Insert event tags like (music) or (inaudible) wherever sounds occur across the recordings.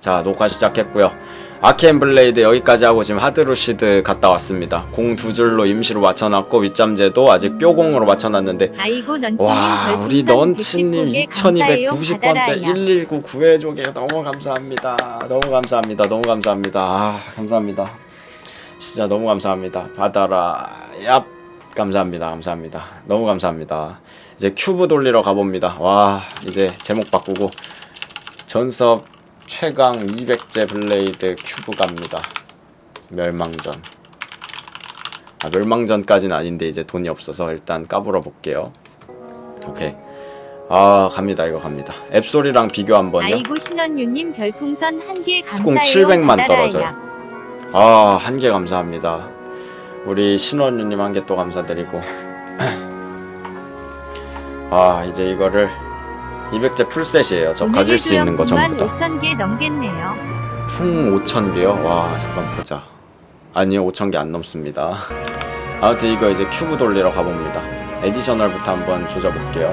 자 녹화 시작했고요. 아키엔 블레이드 여기까지 하고 지금 하드루시드 갔다 왔습니다. 공 두 줄로 임시로 맞춰놨고 윗잠재도 아직 뾰공으로 맞춰놨는데 아이고 와 우리 넌치님 2290번째 119 구해줘게 너무 감사합니다. 너무 감사합니다. 너무 감사합니다. 아 감사합니다. 진짜 너무 감사합니다. 받아라. 얍. 감사합니다. 감사합니다. 너무 감사합니다. 이제 큐브 돌리러 가봅니다. 와 이제 제목 바꾸고 전섭 최강 200제 블레이드 큐브 갑니다 멸망전 아 멸망전까지는 아닌데 이제 돈이 없어서 일단 까불어 볼게요 오케이 아 갑니다 이거 갑니다 앱소리랑 비교 한번요 아이고 신원유님 별풍선 한 개 감사해요 700만 받아라야. 떨어져요. 아, 한 개 감사합니다. 우리 신원유님 한 개 또 감사드리고. (clears throat) 아, 이제 이거를 200제 풀셋이에요. 저 가질 수 있는 거 전부 다. 5천 개 넘겠네요. 풍 5,000개요? 와, 잠깐 보자. 아니요, 5,000개 안 넘습니다. 아무튼 이거 이제 큐브 돌리러 가봅니다. 에디셔널부터 한번 조져볼게요.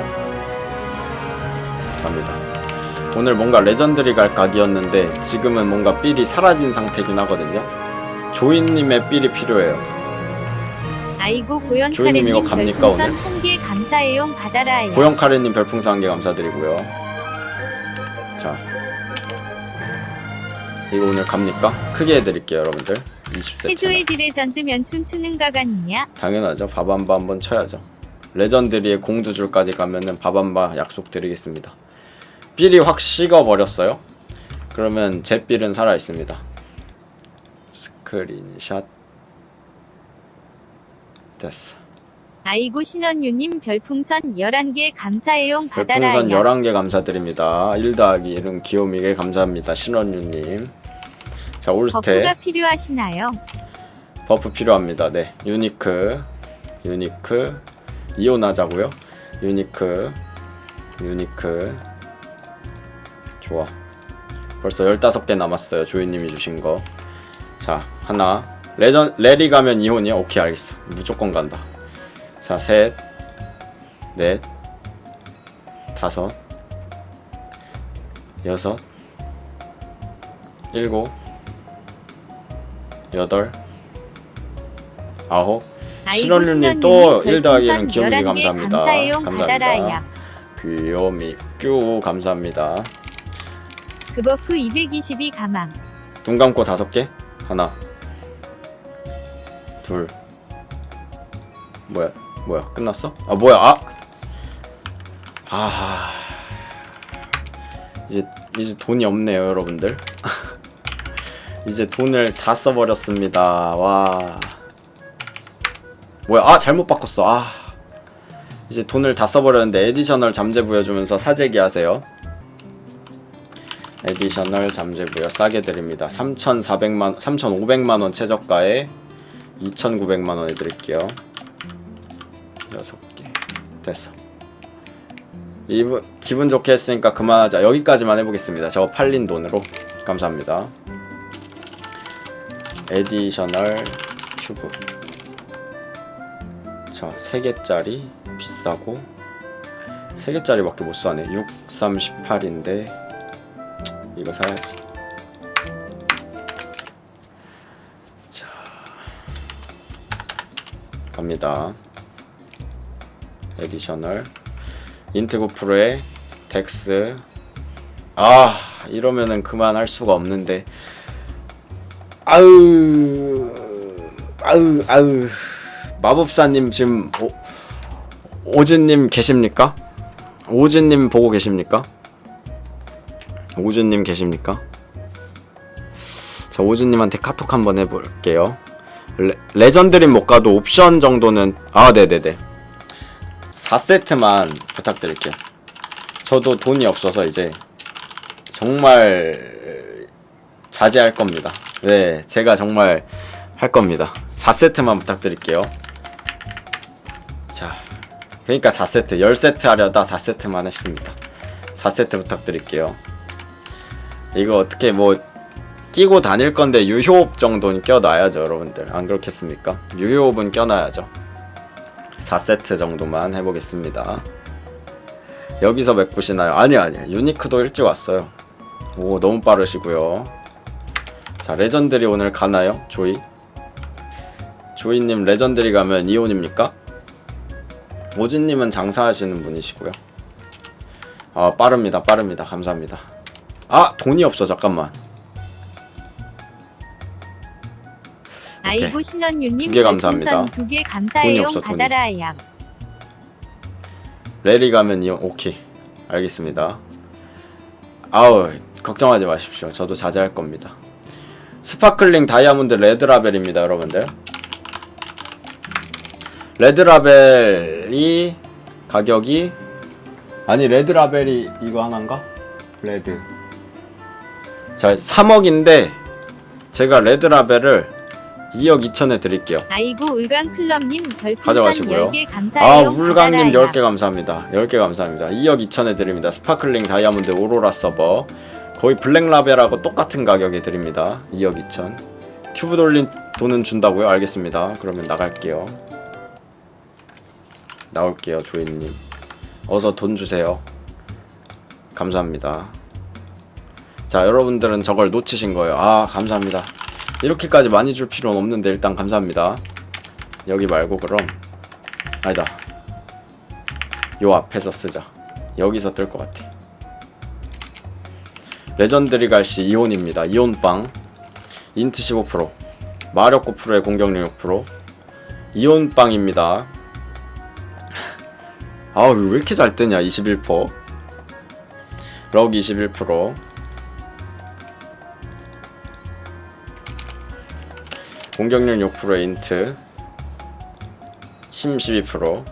갑니다. 오늘 뭔가 레전드리 갈 각이었는데 지금은 뭔가 삘이 사라진 상태긴 하거든요. 조인님의 삘이 필요해요. 아이고 고현 조이님 이거 카레님 갑니까, 별풍선 오늘? 한개 감사해요 받아라야. 고영카레님 별풍선 한 개 감사드리고요. 자, 이거 오늘 갑니까? 크게 해드릴게요, 여러분들. 20세. 해조의 지레전 뜨면 춤추는 가관이냐? 당연하죠. 밥 한 바 한번 쳐야죠. 레전드리의 공두줄까지 가면은 밥 한 바 약속드리겠습니다. 삘이 확 식어버렸어요. 그러면 제 삘은 살아있습니다. 스크린샷 됐어. 아이고 신원유님 별풍선 11개 감사해요 받아라야. 별풍선 11개 감사드립니다. 1 더하기 1은 귀요미게 감사합니다. 신원유님. 자, 올스테. 버프가 필요하시나요? 버프 필요합니다. 네. 유니크, 유니크, 이온하자고요. 유니크, 유니크. 좋아. 벌써 15개 남았어요. 조이님이 주신 거. 자, 하나. 레전, 레리 가면 이혼이야? 오케이, 알겠어. 무조건 간다. 자, 셋, 넷, 다섯, 여섯, 일곱, 여덟, 아홉 아이고 신원유님 신원유님 또1 더하기 1은 별풍선 귀요미 11개 감사합니다 감사합니다. 귀요미 큐 감사합니다 그 버프 222 가망. 눈 감고 다섯 개 하나 둘. 뭐야 뭐야 끝났어? 아 뭐야 아! 아, 이제 이제 돈이 없네요 여러분들. (laughs) 이제 돈을 다 써버렸습니다. 와. 뭐야 아 잘못 바꿨어. 아. 이제 돈을 다 써버렸는데 에디셔널 잠재 부여주면서 사재기 하세요. 에디셔널 잠재 부여 싸게 드립니다. 3,400만 3,500만 원 최저가에 2,900만 원에 드릴게요. 6개. 됐어. 이분 기분 좋게 했으니까 그만하자. 여기까지만 해 보겠습니다. 저거 팔린 돈으로. 감사합니다. 에디셔널 큐브. 자, 3개짜리 비싸고 3개짜리밖에 못 사네. 6, 3, 18인데 이거 사야지. 갑니다. 에디셔널 인트고 프로의 덱스. 아, 이러면은 그만할 수가 없는데. 아으, 아으, 아으. 마법사님 지금 오, 오즈님 계십니까? 오즈님 보고 계십니까? 오준님 계십니까? 자 오준님한테 카톡 한번 해볼게요. 레, 레전드린 못 가도 옵션 정도는 아 네네네 4세트만 부탁드릴게요. 저도 돈이 없어서 이제 정말 자제할 겁니다. 네 제가 정말 할 겁니다. 4세트만 부탁드릴게요. 자 그러니까 4세트 10세트 하려다 4세트만 했습니다. 4세트 부탁드릴게요. 이거 어떻게 뭐 끼고 다닐 건데 유효업 정도는 껴놔야죠 여러분들. 안 그렇겠습니까? 유효업은 껴놔야죠. 4세트 정도만 해보겠습니다. 여기서 메꾸시나요? 아니요 아니요 유니크도 일찍 왔어요. 오 너무 빠르시고요. 자 레전드리 오늘 가나요? 조이? 조이님 레전드리 가면 이온입니까? 오진님은 장사하시는 분이시고요. 아 빠릅니다 빠릅니다. 감사합니다. 아 돈이 없어 잠깐만 아이고 신원유님 두개 감사합니다. 두개 돈이 감사해요. 없어. 받아라 양. 레리 가면 이온 오케이 알겠습니다 아우 걱정하지 마십시오 저도 자제할 겁니다 스파클링 다이아몬드 레드라벨입니다 여러분들 레드라벨이 가격이 아니 레드라벨이 이거 하나인가? 레드 자 3억인데 제가 레드라벨을 2억 2천에 드릴게요. 아이고 울강 클럽님 별풍선 가져가시고요. 10개 아 감사해요. 울강님 받아라. 10개 감사합니다. 10개 감사합니다. 2억 2천에 드립니다. 스파클링 다이아몬드 오로라 서버. 거의 블랙라벨하고 똑같은 가격에 드립니다. 2억 2천. 큐브 돌린 돈은 준다고요? 알겠습니다. 그러면 나갈게요. 나올게요 조이님. 어서 돈 주세요. 감사합니다. 자 여러분들은 저걸 놓치신 거예요. 아 감사합니다 이렇게까지 많이 줄 필요는 없는데 일단 감사합니다. 여기 말고 그럼 아니다. 요 앞에서 쓰자. 여기서 뜰 것 같아. 레전드리 갈시 이온입니다. 이온빵. 인트 15% 마력 9%에 공격력 6% 이온빵입니다. 아우 왜 이렇게 잘 뜨냐 21%럭 21% 공격력 6%에 인트 힘 12%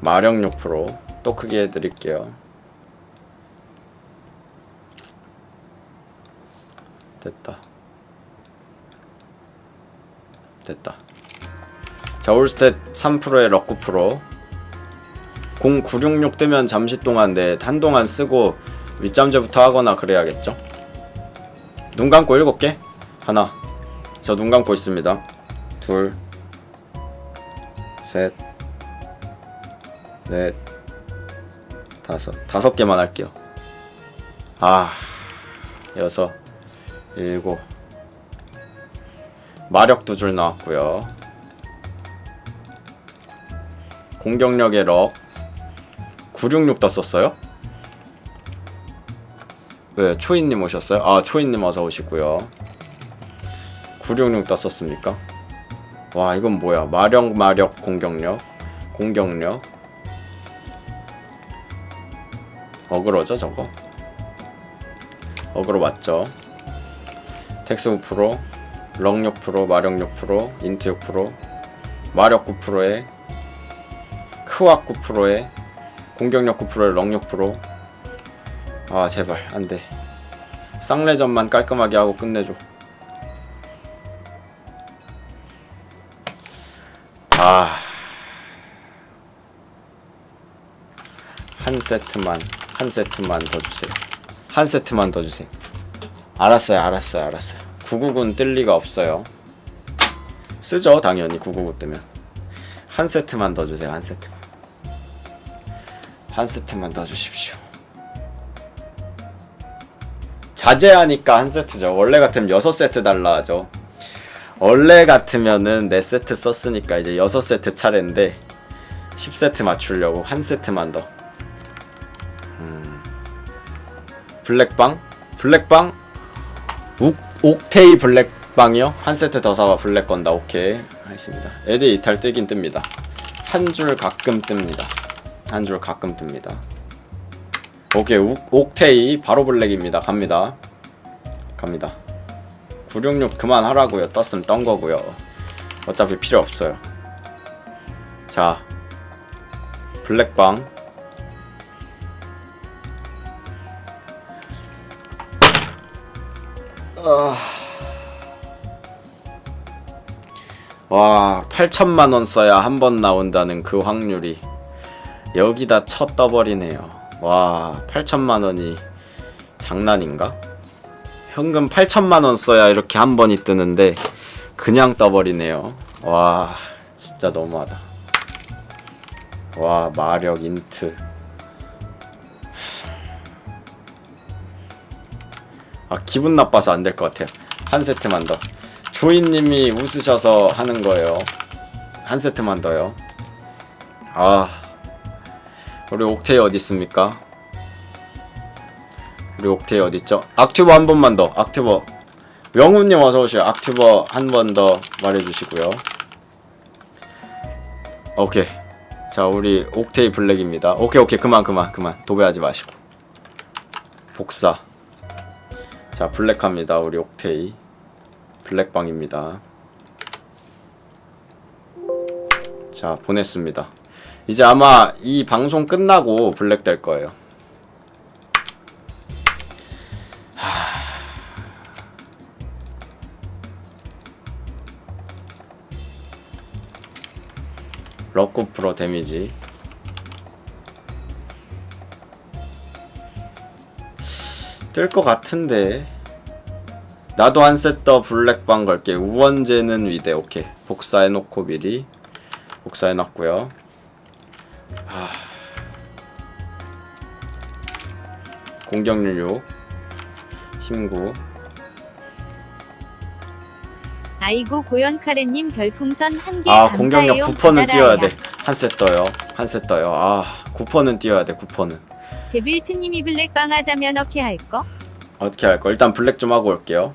마력 6%또 크게 해드릴게요. 됐다. 됐다. 자 올스탯 3%에 럭 9% 0966 뜨면 잠시 동안 네 한동안 쓰고 윗잠재부터 하거나 그래야겠죠? 눈 감고 7개? 하나 저 눈 감고 있습니다 둘 셋, 넷, 다섯, 다섯 개만 할게요. 아, 여섯, 일곱. 마력 두 줄 나왔고요. 공격력의 럭966 떴었어요? 왜 초이님 오셨어요? 아 초이님 어서 오시고요. 966 떴었습니까? 와 이건 뭐야? 마력 마력 공격력 공격력 어그로죠 저거? 어그로 맞죠? 텍스 9%럭 6% 마력 6% 인트 6% 마력 9%에 크왁 9%에 공격력 9%에 럭 6%아 제발 안돼. 쌍레전만 깔끔하게 하고 끝내줘 아. 한 세트만, 한 세트만 더 주세요. 한 세트만 더 주세요. 알았어요, 알았어요, 알았어요. 999는 뜰 리가 없어요. 쓰죠, 당연히 999 뜨면. 한 세트만 더 주세요, 한 세트만. 한 세트만 더 주십시오. 자제하니까 한 세트죠. 원래 같으면 6세트 달라 하죠. 원래 같으면은 4세트 썼으니까 이제 6세트 차례인데 10세트 맞추려고 한 세트만 더. 음. 블랙빵? 블랙빵? 옥, 옥테이 블랙빵이요? 한 세트 더 사봐 블랙 건다. 오케이. 알겠습니다. 에드 이탈 뜨긴 뜹니다. 한 줄 가끔 뜹니다. 한 줄 가끔 뜹니다. 오케이. 옥, 옥테이 바로 블랙입니다. 갑니다. 갑니다. 966 그만하라고요. 떴으면 떤 거고요. 어차피 필요 없어요. 자, 블랙방. 아... 와, 8천만 원 써야 한 번 나온다는 그 확률이 여기다 쳐 떠버리네요. 와, 8천만 원이 장난인가? 현금 8천만 원 써야 이렇게 한 번이 뜨는데 그냥 떠버리네요. 와 진짜 너무하다. 와 마력 인트. 아 기분 나빠서 안 될 것 같아요. 한 세트만 더. 조이님이 웃으셔서 하는 거예요. 한 세트만 더요. 아 우리 옥테이 어디 있습니까 우리 옥테이 어디 있죠? 악튜버 한 번만 더 악튜버. 명훈님 어서 오세요 악튜버 한 번 더 말해주시고요. 오케이. 자 우리 옥테이 블랙입니다. 오케이 오케이. 그만 그만 그만. 도배하지 마시고. 복사. 자 블랙합니다. 우리 옥테이 블랙방입니다. 자 보냈습니다. 이제 아마 이 방송 끝나고 블랙 될 거예요 럭고 프로 데미지. 뜰 것 같은데. 나도 한 셋 더 블랙방 걸게. 우원재는 위대. 오케이. 복사해놓고 미리. 복사해놨고요. 아... 공격률 6 힘9 아이고 고연카레님 별풍선 한개아 감사해요. 공격력 9%는 받아라야. 뛰어야 돼한셋 더요 한셋 더요 아 9%는 뛰어야 돼 9%는 데빌트님이 블랙방 하자면 어떻게 할 거? 어떻게 할 거? 일단 블랙 좀 하고 올게요.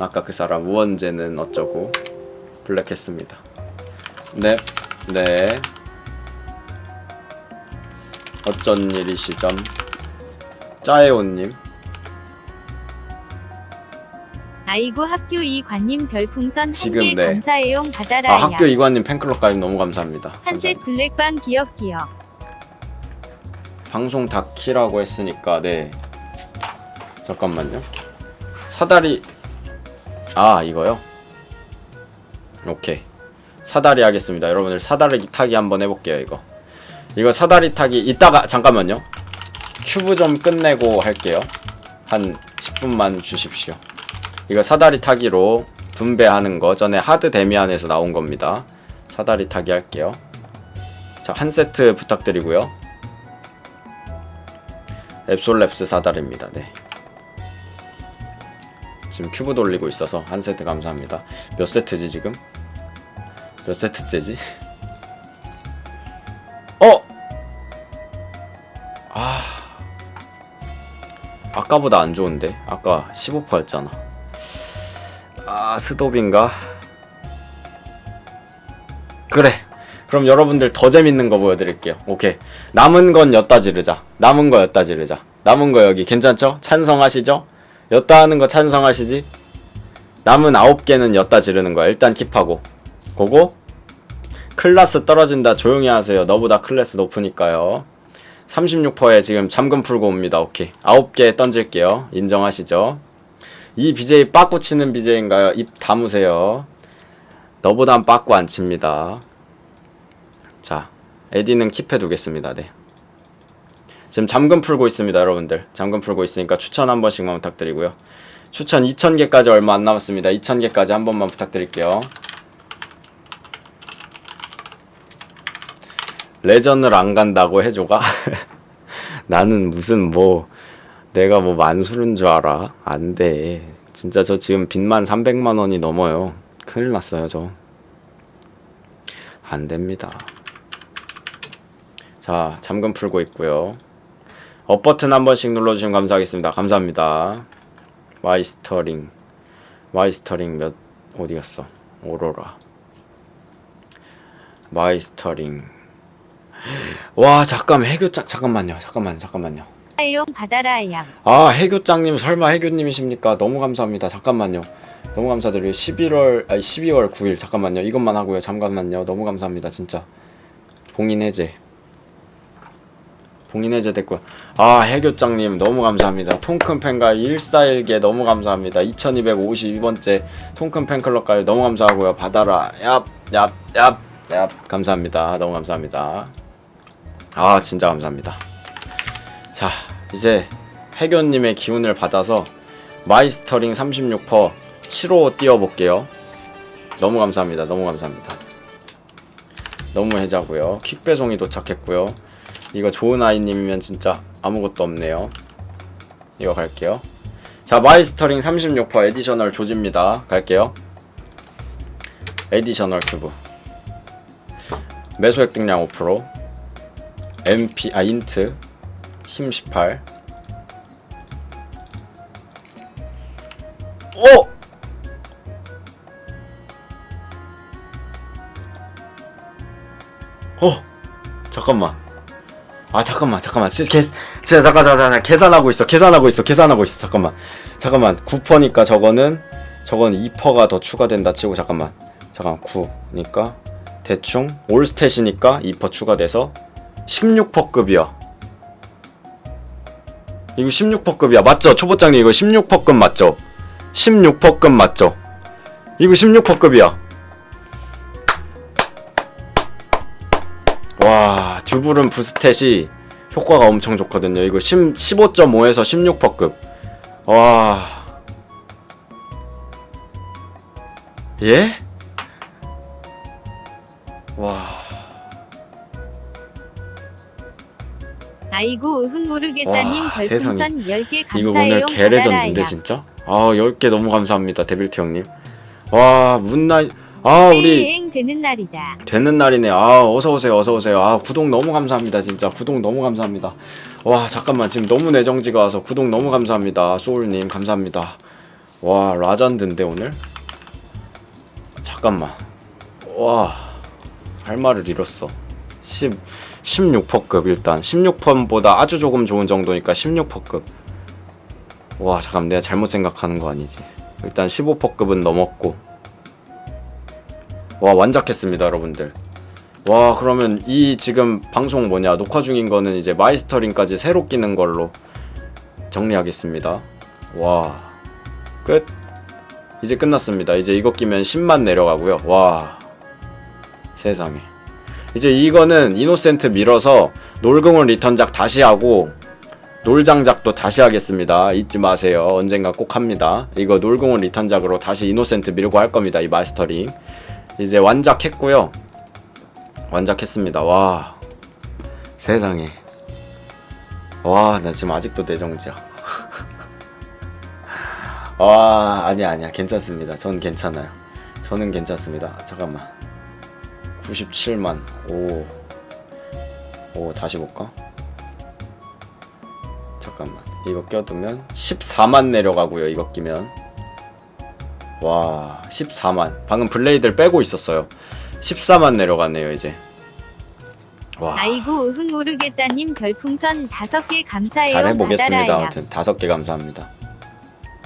아까 그 사람 우원재는 어쩌고 블랙 했습니다. 네, 네. 어쩐 일이시점? 짜에오님. 아이고 학교 이관님 별풍선 지금 한개 네. 감사해요. 받아라야. 아 학교 이관님 팬클럽 가입 너무 감사합니다. 한셋 감사합니다. 블랙방 기억 기억. 방송 다 키라고 했으니까 네. 잠깐만요. 사다리 아 이거요? 오케이 사다리 하겠습니다. 여러분들 사다리 타기 한번 해볼게요. 이거 이거 사다리 타기 이따가 잠깐만요. 큐브 좀 끝내고 할게요. 한 10분만 주십시오. 이거 사다리 타기로 분배하는 거 전에 하드 데미안에서 나온 겁니다. 사다리 타기 할게요. 자 한 세트 부탁드리고요. 앱솔랩스 사다리입니다. 네. 지금 큐브 돌리고 있어서 한 세트 감사합니다. 몇 세트지 지금? 몇 세트째지? 어! 아. 아까보다 안 좋은데? 아까 15%였잖아. 아, 스톱인가? 그래. 그럼 여러분들 더 재밌는 거 보여드릴게요. 오케이. 남은 건 엿다 지르자. 남은 거 엿다 지르자. 남은 거 여기 괜찮죠? 찬성하시죠? 엿다 하는 거 찬성하시지? 남은 9개는 엿다 지르는 거야. 일단 킵하고. 고고. 클라스 떨어진다. 조용히 하세요. 너보다 클래스 높으니까요. 36%에 지금 잠금 풀고 옵니다. 오케이. 9개 던질게요. 인정하시죠? 이 BJ 빠꾸 치는 BJ인가요? 입 다무세요. 너보단 빠꾸 안 칩니다. 자, 에디는 킵해 두겠습니다. 네. 지금 잠금 풀고 있습니다, 여러분들. 잠금 풀고 있으니까 추천 한 번씩만 부탁드리고요. 추천 2,000개까지 얼마 안 남았습니다. 2,000개까지 한 번만 부탁드릴게요. 레전을 안 간다고 해줘가? (laughs) 나는 무슨 뭐 내가 뭐 만수른 줄 알아? 안 돼. 진짜 저 지금 빚만 300만 원이 넘어요. 큰일 났어요, 저. 안 됩니다. 자, 잠금 풀고 있고요. 업 버튼 한 번씩 눌러주시면 감사하겠습니다. 감사합니다. 마이스터링, 마이스터링 몇 어디 갔어? 오로라. 마이스터링. (gasps) 와 잠깐 해교장 잠깐만요 잠깐만요 잠깐만요 사용 받아라야. 아 해교장님 설마 해교님이십니까? 너무 감사합니다. 잠깐만요. 너무 감사드려요. 11월 아니 12월 9일. 잠깐만요. 이것만 하고요. 잠깐만요. 너무 감사합니다 진짜. 봉인 해제. 봉인 해제 됐고요 아 해교장님 너무 감사합니다. 통큰 팬가입 14일개 너무 감사합니다. 2252번째 통큰 팬클럽 가입 너무 감사하고요. 받아라. 얍얍얍얍. 감사합니다. 너무 감사합니다. 아 진짜 감사합니다 자 이제 해교님의 기운을 받아서 마이스터링 36% 7호 띄워볼게요. 너무 감사합니다. 너무 감사합니다. 너무 해자고요. 퀵 배송이 도착했고요. 이거 좋은 아이님이면 진짜 아무것도 없네요. 이거 갈게요. 자자 마이스터링 36% 에디셔널 조지입니다. 갈게요. 에디셔널 큐브. 매수 획득량 5% MP 아 인트 힘 18. 오! 어 잠깐만 아 잠깐만 잠깐만 진짜 계 진짜 잠깐 잠깐 잠깐 계산하고 있어 계산하고 있어 계산하고 있어 잠깐만 잠깐만 9퍼니까 저거는 저건 2퍼가 더 추가된다 치고 잠깐만 잠깐 9니까 대충 올스탯이니까 2퍼 추가돼서 16퍼급이야 이거 16퍼급이야. 맞죠? 초보장님 이거 16퍼급 맞죠? 16퍼급 맞죠? 이거 16퍼급이야. 와 듀블은 부스탯이 효과가 엄청 좋거든요. 이거 10, 15.5에서 16퍼급. 와. 예? 와 아이고 의훈 모르겠다님 와, 별풍선 10개 이거 감사해요. 오늘 개레전드인데. 진짜? 아 10개 너무 감사합니다 데빌트 형님. 와 문나 아 우리 행 되는 날이다. 되는 날이네. 아 어서 오세요 어서 오세요. 아 구독 너무 감사합니다 진짜. 구독 너무 감사합니다. 와 잠깐만. 지금 너무 내정지가 와서 구독 너무 감사합니다 소울님. 감사합니다. 와 라전드인데 오늘? 잠깐만. 와 할 말을 잃었어. 10 16퍼급 일단. 16펀보다 아주 조금 좋은 정도니까 16퍼급. 와 잠깐 내가 잘못 생각하는 거 아니지? 일단 15퍼급은 넘었고. 와 완작했습니다 여러분들. 와 그러면 이 지금 방송 뭐냐? 녹화 중인 거는 이제 마이스터링까지 새로 끼는 걸로 정리하겠습니다. 와 끝. 이제 끝났습니다. 이제 이거 끼면 10만 내려가고요. 와 세상에 이제 이거는 이노센트 밀어서 놀궁을 리턴작 다시 하고 놀장작도 다시 하겠습니다. 잊지 마세요. 언젠가 꼭 합니다. 이거 놀궁을 리턴작으로 다시 이노센트 밀고 할 겁니다. 이 마스터링. 이제 완작했고요. 완작했습니다. 와. 세상에. 와, 나 지금 아직도 내정지야. (laughs) 와, 아니야, 아니야. 괜찮습니다. 전 괜찮아요. 저는 괜찮습니다. 잠깐만. 97만. 오. 오, 다시 볼까? 잠깐만. 이거 껴두면 14만 내려가고요. 이거 끼면. 와, 14만. 방금 블레이드를 빼고 있었어요. 14만 내려갔네요, 이제. 와. 아이고 의훈 모르겠다님 별풍선 5개 감사해요. 잘 해보겠습니다. 받아라야. 아무튼 다섯 개 감사합니다.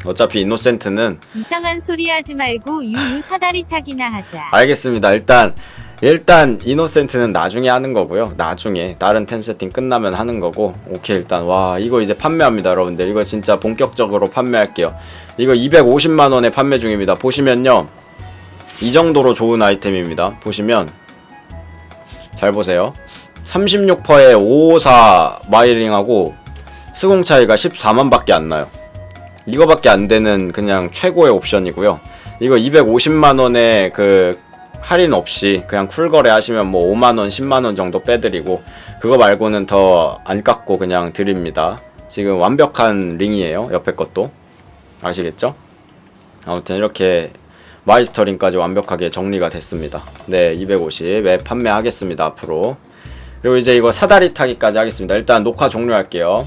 어차피 이노센트는 이상한 소리 하지 말고 유유 사다리 타기나 하자. 알겠습니다. 일단 일단 이노센트는 나중에 하는 거고요. 나중에 다른 템 세팅 끝나면 하는 거고. 오케이 일단 와 이거 이제 판매합니다, 여러분들. 이거 진짜 본격적으로 판매할게요. 이거 250만 원에 판매 중입니다. 보시면요. 이 정도로 좋은 아이템입니다. 보시면 잘 보세요. 36%에 554 마이링하고 스공 차이가 14만밖에 안 나요. 이거밖에 안 되는 그냥 최고의 옵션이고요. 이거 250만 원에 그 할인 없이 그냥 쿨 거래 하시면 뭐 5만 원, 10만 원 정도 빼드리고 그거 말고는 더 안 깎고 그냥 드립니다. 지금 완벽한 링이에요. 옆에 것도 아시겠죠? 아무튼 이렇게 마이스터링까지 완벽하게 정리가 됐습니다. 네, 250에 판매하겠습니다. 앞으로. 그리고 이제 이거 사다리 타기까지 하겠습니다. 일단 녹화 종료할게요.